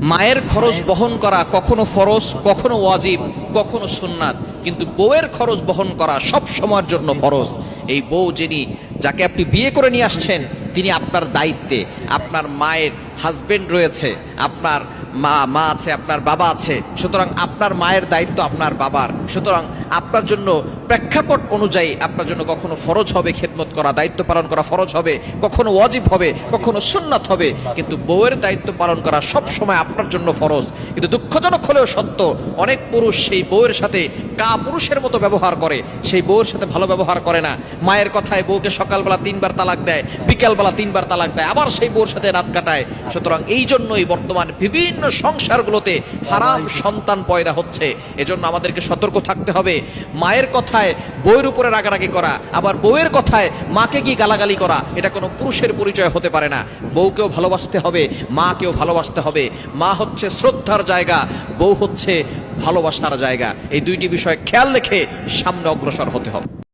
মায়ের খরচ বহন করা কখনো ফরজ, কখনো ওয়াজিব, কখনো সুন্নাত। কিন্তু বউয়ের খরচ বহন করা সব সময়ের জন্য ফরজ। এই বউ যিনি, যাকে আপনি বিয়ে করে নিয়ে আসছেন, তিনি আপনার দায়িত্বে। আপনার মায়ের হাজবেন্ড রয়েছে, আপনার মা মা আছে, আপনার বাবা আছে, সুতরাং আপনার মায়ের দায়িত্ব আপনার বাবার। সুতরাং আপনার জন্য প্রেক্ষাপট অনুযায়ী আপনার জন্য কখনো ফরজ হবে খেদমত করা, দায়িত্ব পালন করা ফরজ হবে, কখনো ওয়াজিব হবে, কখনো সুন্নাত হবে, কিন্তু বউয়ের দায়িত্ব পালন করা সব সময় আপনার জন্য ফরজ। কিন্তু দুঃখজনক হলেও সত্য, অনেক পুরুষ সেই বউয়ের সাথে কা পুরুষের মতো ব্যবহার করে, সেই বউয়ের সাথে ভালো ব্যবহার করে না। মায়ের কথায় বউকে সকালবেলা তিনবার তালাক দেয় বিকালবেলা তিনবার তালাক দেয় আবার সেই বউর সাথে রাত কাটায়। সুতরাং এই জন্যই বর্তমান বিভিন্ন সংসারগুলোতে হারাম সন্তান পয়দা হচ্ছে। এজন্য আমাদেরকে সতর্ক থাকতে হবে। মায়ের কথায় বউয়ের উপরে রাগারাগি করা আবার বউয়ের কথায় মাকে গিয়ে গালাগালি করা এটা কোনো পুরুষের পরিচয় হতে পারে না। বউকেও ভালোবাসতে হবে মাকেও ভালোবাসতে হবে। মা হচ্ছে শ্রদ্ধার জায়গা বউ হচ্ছে ভালোবাসার জায়গা। এই দুইটি বিষয় খেয়াল রেখে সামনে অগ্রসর হতে হবে।